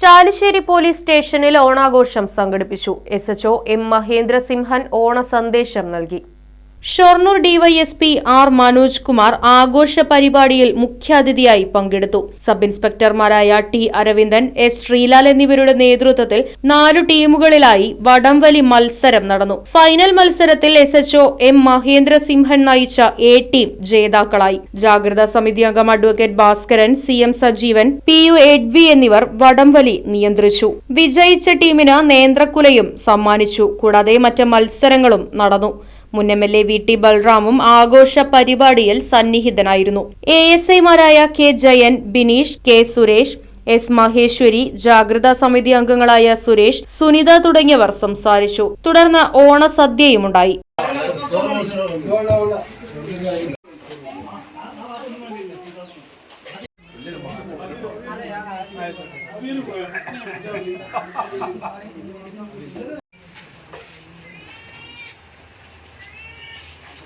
Chalissery police സ്റ്റേഷനിൽ ഓണാഘോഷം സംഘടിപ്പിച്ചു. S H O M Mahendra Simhan ഓണ സന്ദേശം നൽകി. ഷൊർണൂർ ഡിവൈഎസ്പി ആർ മനോജ് കുമാർ ആഘോഷ പരിപാടിയിൽ മുഖ്യാതിഥിയായി പങ്കെടുത്തു. സബ് ഇൻസ്പെക്ടർമാരായ ടി അരവിന്ദൻ എസ് ശ്രീലാൽ എന്നിവരുടെ നേതൃത്വത്തിൽ നാലു ടീമുകളിലായി വടംവലി മത്സരം നടന്നു. ഫൈനൽ മത്സരത്തിൽ S H O M Mahendra Simhan നയിച്ച എ ടീം ജേതാക്കളായി. ജാഗ്രതാ സമിതി അംഗം advocate Bhaskaran C M Sajeevan P U എഡ്വി എന്നിവർ വടംവലി നിയന്ത്രിച്ചു. വിജയിച്ച ടീമിന് നേന്ത്രക്കുലയും സമ്മാനിച്ചു. കൂടാതെ മറ്റ് മത്സരങ്ങളും നടന്നു. മുൻ M L A V T ബൽറാമും ആഘോഷ പരിപാടിയിൽ സന്നിഹിതനായിരുന്നു. എ എസ് ഐമാരായ K Jayan Bineesh K Suresh S Maheshwari ജാഗ്രതാ സമിതി അംഗങ്ങളായ സുരേഷ് സുനിത തുടങ്ങിയവർ സംസാരിച്ചു. തുടർന്ന് ഓണസദ്യയുമുണ്ടായി